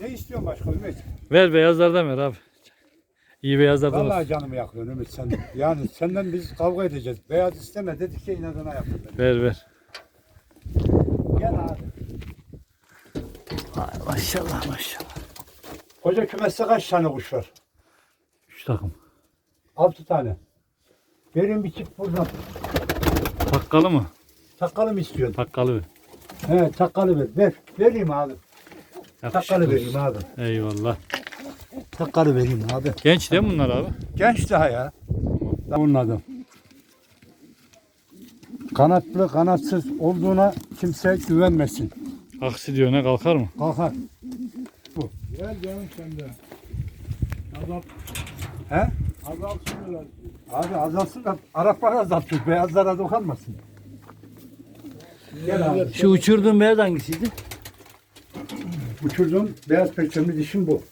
Ne istiyorsun başka Ümit? Ver beyazlardan ver abi. İyi beyazlardan olsun. Vallahi canımı yakıyorsun Ümit sen. Yani senden biz kavga edeceğiz. Beyaz isteme dedik ki inadına yapın. beni. Ver ver. Gel abi. Ay, maşallah maşallah. Koca kümeste kaç tane kuş var? Üç takım. Altı tane. Verin bir çift buradan. Takkalı mı? Takkalı mı istiyorsun? Takkalı ver. He takkalı ver. Ver. Vereyim abi. Takkalı vereyim abi. Eyvallah. Takkalı vereyim abi. Genç değil mi bunlar abi? Genç daha ya. Bunun adı. Kanatlı kanatsız olduğuna kimse güvenmesin. Aksi diyor ne kalkar mı? Kalkar. Gel canım sen de. Azalt, He? azaltsın biraz. Abi azalsın da Araplar azaltıyor. Beyazlara dokunmasın. Gel abi. Şu uçurduğun beyaz hangisiydi? Uçurduğum beyaz perçemli dişim bu.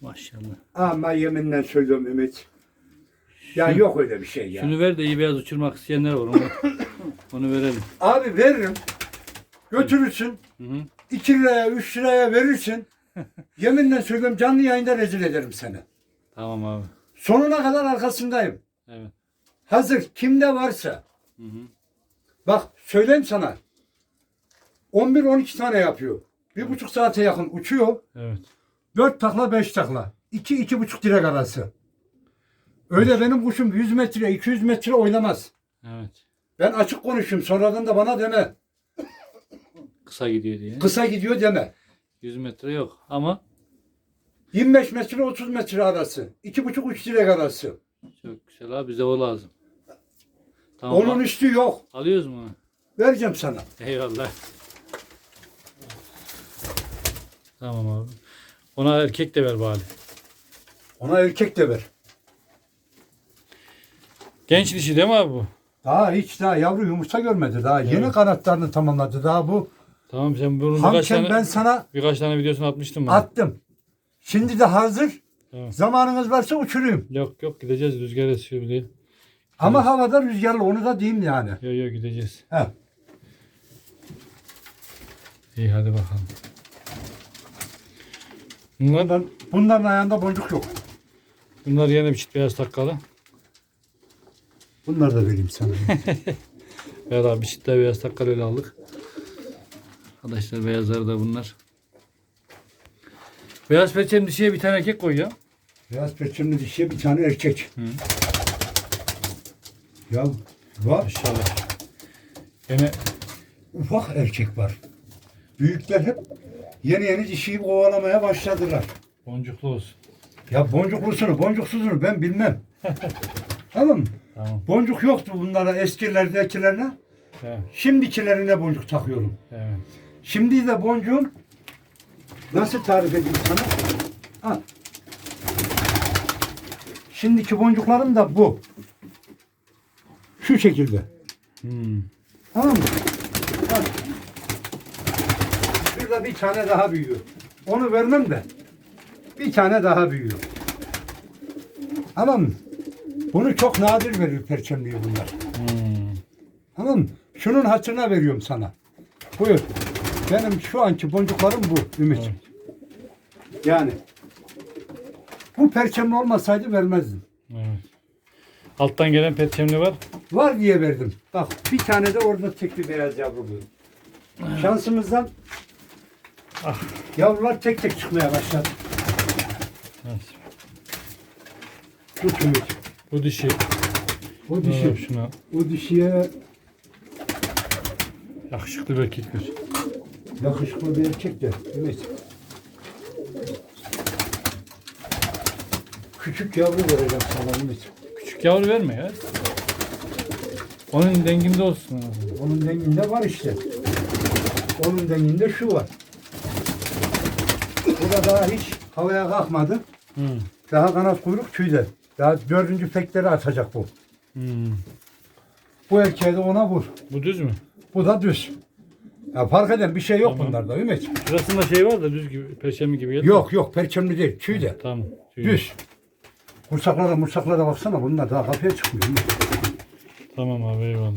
Maşallah. Ama yeminle söylüyorum Ümit. Ya yok öyle bir şey ya. Şunu ver de iyi beyaz uçurmak isteyenler var onu. onu verelim. Abi veririm. Götürürsün. Hı hı. 2 liraya 3 liraya verirsin. Yeminle söylüyorum canlı yayında rezil ederim seni. Tamam abi. Sonuna kadar arkasındayım. Evet. Hazır kimde varsa. Hı hı. Bak söyleyeyim sana. 11-12 tane yapıyor. Bir buçuk saate yakın uçuyor. Evet. 4 takla 5 takla. 2-2,5 direk arası. Öyle benim kuşum 100 metre 200 metre oynamaz. Evet. Ben açık konuşayım sonradan da bana deme. Kısa gidiyor diye. Kısa gidiyor deme. 100 metre yok ama 25 metre 30 metre arası. 2,5-3 direk arası. çok güzel abi bize o lazım. Tamam. Onun üstü yok. Alıyoruz mu? Vereceğim sana. Eyvallah. Tamam abi. Ona erkek de ver bari. Ona erkek de ver. Genç dişi değil mi abi bu? Daha hiç daha yavru yumurta görmedi. Daha yeni Evet. kanatlarını tamamladı. Daha bu. Tamam sen bunun birkaç Hamken tane, ben sana birkaç tane videosunu atmıştım ben. attım. Şimdi de hazır. Tamam. Zamanınız varsa uçurayım. Yok yok gideceğiz rüzgar esiyor diye. Ama havada rüzgarlı onu da diyeyim yani. Yok yok gideceğiz. He. İyi hadi bakalım. Bunlar, Bunların, ayağında boncuk yok. bunlar yine bir çift beyaz takkalı. Bunları da vereyim sana. Evet abi bir çift daha beyaz takkalı öyle aldık. Arkadaşlar beyazları da bunlar. Beyaz peçem dişiye bir tane erkek koy ya. Beyaz perçemli dişiye bir tane erkek. Hı. Ya var. İnşallah. Yine Ufak erkek var. Büyükler hep yeni yeni dişiyi kovalamaya başladılar. boncuklu olsun. Ya boncuklusunu, boncuksuzunu ben bilmem. tamam mı? Tamam. Boncuk yoktu bunlara eskilerdekilerine. Evet. Şimdikilerine boncuk takıyorum. evet. Şimdi de boncuğum nasıl tarif edeyim sana? Al. Şimdiki boncuklarım da bu. Şu şekilde. Hmm. Tamam mı? Bak. Şurada bir tane daha büyüyor. Onu vermem de. Bir tane daha büyüyor. Tamam mı? Bunu çok nadir veriyor perçemliği bunlar. Hmm. Tamam mı? Şunun hatırına veriyorum sana. Buyur. Benim şu anki boncuklarım bu Ümit. Evet. Yani. Bu perçemli olmasaydı vermezdim. Evet. Alttan gelen peçemli var. Var diye verdim. Bak bir tane de orada tek bir beyaz yavru bu. Şansımızdan ah, yavrular tek tek çıkmaya başladı. Evet. Tut Ümit. Bu dişi. O Dişi. dişi, Şuna o dişiye yakışıklı bir erkek ver. yakışıklı bir erkek de Ümit. Küçük yavru vereceğim sana Ümit. Küçük yavru verme ya. Onun denginde olsun. Onun denginde var işte. Onun denginde şu var. Bu da daha hiç havaya kalkmadı. Hmm. Daha kanat kuyruk tüyde. Daha dördüncü pekleri atacak bu. Hmm. Bu erkeğe de ona vur. Bu düz mü? Bu da düz. Ya fark eden bir şey yok Tamam. bunlarda Ümit. Şurasında şey var da düz gibi, perçemli gibi. geldi. Yok yok perçemli değil tüyde. Tamam. tüy. Düz. Kursaklara mursaklara baksana bunlar daha kapıya çıkmıyor. Ümit. Tamam abi eyvallah.